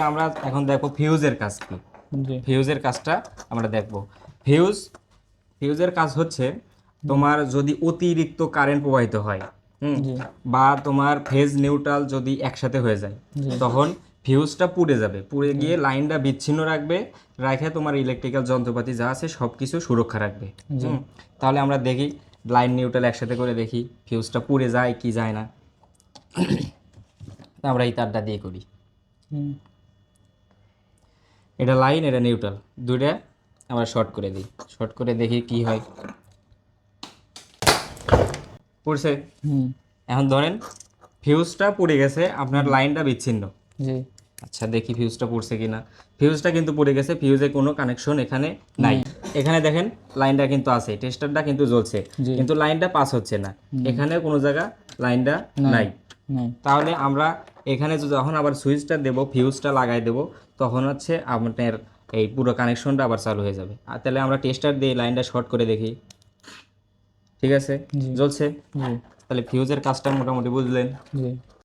তারপরে আমরা এখন দেখো ফিউজের কাজ কি। ফিউজের কাজটা আমরা দেখব। ফিউজ ফিউজের কাজ হচ্ছে তোমার যদি অতিরিক্ত কারেন্ট প্রবাহিত হয় বা তোমার ফেজ নিউট্রাল যদি একসাথে হয়ে যায় তখন ফিউজটা পুড়ে যাবে। পুড়ে গিয়ে লাইনটা বিচ্ছিন্ন রাখবে রাখে তোমার ইলেকট্রিক্যাল যন্ত্রপাতি যা আছে সব কিছু সুরক্ষা রাখবে তাহলে আমরা দেখি লাইন নিউট্রাল একসাথে করে দেখি ফিউজটা পুড়ে যায় কি যায় না। আমরা এই তারটা দিয়ে করি। এটা লাইন এটা নিউট্রাল দুইটা আমরা শর্ট করে দিই। শর্ট করে দেখি কি হয়। পুড়ছে? এখন ধরেন ফিউজটা পড়ে গেছে আপনার লাইনটা বিচ্ছিন্ন। জি। আচ্ছা দেখি ফিউজটা পড়ছে কিনা। ফিউজটা কিন্তু পড়ে গেছে ফিউজে কোনো কানেকশন এখানে নাই। এখানে দেখেন লাইনটা কিন্তু আছে টেস্টারটা কিন্তু জ্বলছে। কিন্তু লাইনটা পাস হচ্ছে না। এখানে কোনো জায়গা লাইনটা নাই। তাহলে আমরা এখানে যখন আবার সুইচটা দেব ফিউজটা লাগাই দেব তখন হচ্ছে আপনার এই পুরো কানেকশনটা আবার চালু হয়ে যাবে। আর তাহলে আমরা টেস্টার দিয়ে লাইনটা শর্ট করে দেখি। ঠিক আছে। জ্বলছে? তাহলে ফিউজের কাজটা মোটামুটি বুঝলেন। জি।